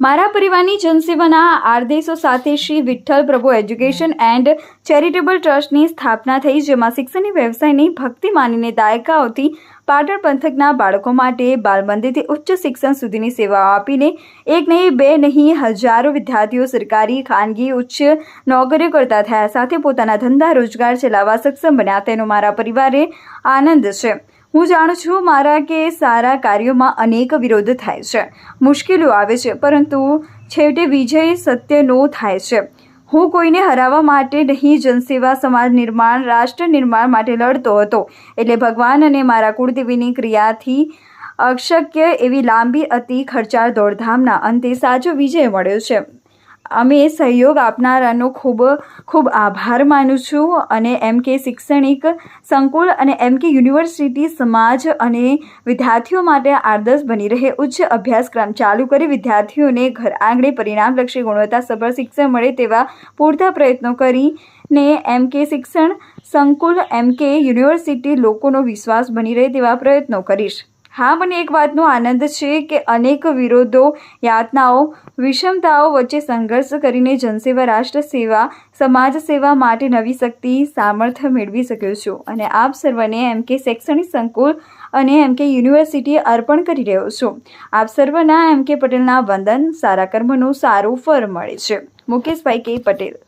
મારા પરિવારની જનસેવાના આદેશો સાથે શ્રી વિઠ્ઠલ પ્રભુ એજ્યુકેશન એન્ડ ચેરિટેબલ ટ્રસ્ટની સ્થાપના થઈ, જેમાં શિક્ષણની વ્યવસાયની ભક્તિ માનીને દાયકાઓથી પાટણ પંથકના બાળકો માટે બાલમંદિરથી ઉચ્ચ શિક્ષણ સુધીની સેવાઓ આપીને એક નહીં, બે નહીં, હજારો વિદ્યાર્થીઓ સરકારી, ખાનગી, ઉચ્ચ નોકરીઓ કરતા થયા. સાથે પોતાના ધંધા રોજગાર ચલાવવા સક્ષમ બન્યા. તેનો મારા પરિવારે આનંદ છે. હું જાણું છું મારા કે સારા કાર્યોમાં અનેક વિરોધ થાય છે. મુશ્કેલીઓ આવે છે, પરંતુ છેવટે વિજય સત્યનો થાય છે. હું કોઈને હરાવવા માટે નહીં, જનસેવા સમાજ નિર્માણ, રાષ્ટ્ર નિર્માણ માટે લડતો હતો. એટલે ભગવાન અને મારા કુળદેવીની ક્રિયાથી અશક્ય એવી લાંબી અતિ ખર્ચાળ દોડધામના અંતે સાચો વિજય મળ્યો છે. અમે સહયોગ આપનારાનો ખૂબ ખૂબ આભાર માનું છું અને એમ કે શૈક્ષણિક સંકુલ અને એમ કે યુનિવર્સિટી સમાજ અને વિદ્યાર્થીઓ માટે આદર્શ બની રહે ઉચ્ચ અભ્યાસક્રમ ચાલુ કરી વિદ્યાર્થીઓને ઘર આંગણે પરિણામલક્ષી ગુણવત્તાસભર શિક્ષણ મળે તેવા પૂરતા પ્રયત્નો કરીને એમ કે શિક્ષણ સંકુલ, એમ કે યુનિવર્સિટી લોકોનો વિશ્વાસ બની રહે તેવા પ્રયત્નો કરીશ. હા, મને એક વાતનો આનંદ છે કે અનેક વિરોધો, યાતનાઓ, વિષમતાઓ વચ્ચે સંઘર્ષ કરીને જનસેવા રાષ્ટ્ર સેવા સમાજ સેવા માટે નવી શક્તિ, સામર્થ્ય મેળવી શક્યો છું. અને આપ સર્વને એમ કે શૈક્ષણિક સંકુલ અને એમ કે યુનિવર્સિટી અર્પણ કરી રહ્યો છું. આપ સર્વના એમ કે પટેલના વંદન, સારા કર્મનું સારું ફળ મળે છે. મુકેશભાઈ કે પટેલ.